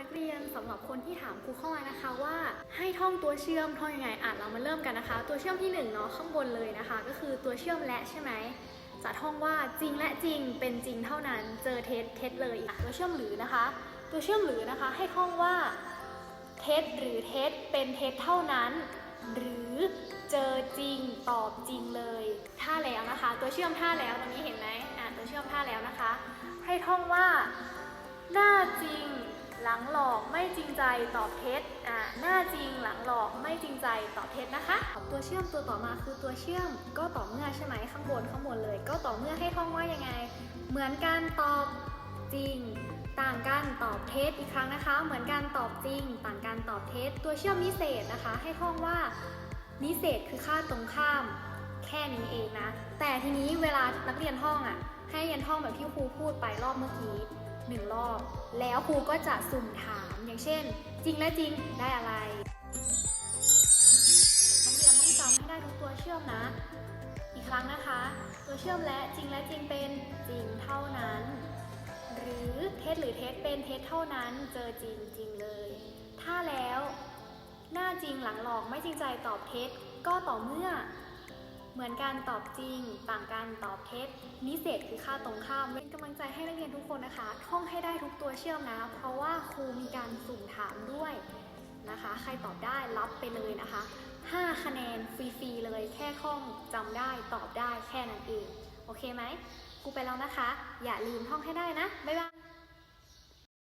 นักเรียนสำหรับคนที่ถามครูเข้ามานะคะว่าให้ท่องตัวเชื่อมท่องยังไงอะเรามาเริ่มกันนะคะ ตัวเชื่อมที่หนึ่งเนาะข้างบนเลยนะคะ ก็คือตัวเชื่อมและใช่ไหมจะท่องว่าจริงและจริงเป็นจริงเท่านั้นเจอเท็จเท็จเลยอะตัวเชื่อมหรือนะคะ ตัวเชื่อมหรือนะคะ ให้ท่องว่าเท็จหรือเท็จเป็นเท็จเท่านั้น หรือเจอจริงตอบจริงเลยท่าแล้วนะคะ ตัวเชื่อมท่าแล้วตรงนี้เห็นไหมอะตัวเชื่อมท่าแล้วนะคะ ให้ท่องว่าหน้าจริง หลังหลอกไม่จริงใจตอบเท็จอ่าหน้าจริงหลังหลอกไม่จริงใจตอบเท็จนะคะ ตัวเชื่อมตัวต่อมาคือตัวเชื่อมก็ต่อเมื่อใช่ไหมข้างบนข้างบนเลย ก็ต่อเมื่อให้ท่องว่ายังไง เหมือนกันตอบจริง ต่างกันตอบเท็จอีกครั้งนะคะ เหมือนกันตอบจริง ต่างกันตอบเท็จตัวเชื่อมนิเศษนะคะ ให้ท่องว่านิเศษคือค่าตรงข้ามแค่นี้เองนะ แต่ทีนี้เวลานักเรียนท่องอะ ให้เรียนท่องแบบที่ครูพูดไปรอบเมื่อกี้หนึ่งรอบ แล้วครูก็จะสุ่มถามอย่างเช่น จริงและจริงได้อะไรนักเรียนต้องจำให้ได้ทุกตัวเชื่อมนะ อีกครั้งนะคะ ตัวเชื่อมและจริงและจริงเป็นจริงเท่านั้น หรือเท็จหรือเท็จเป็นเท็จเท่านั้น เจอจริงจริงเลย ถ้าแล้ว หน้าจริงหลังหลอกไม่จริงใจตอบเท็จก็ต่อเมื่อ เหมือนการตอบจริง ต่างกันตอบเท็จนิเศษคือค่าตรงข้ามเป็นกำลังใจให้นักเรียนทุกคนนะคะท่องให้ได้ทุกตัวเชื่อมนะ เพราะว่าครูมีการสุ่มถามด้วยนะคะ ใครตอบได้รับไปเลยนะคะ 5 คะแนนฟรีๆเลยแค่ท่องจำได้ตอบได้แค่นั้นเอง โอเคไหมครูไปแล้วนะคะ อย่าลืมท่องให้ได้นะ บ๊ายบาย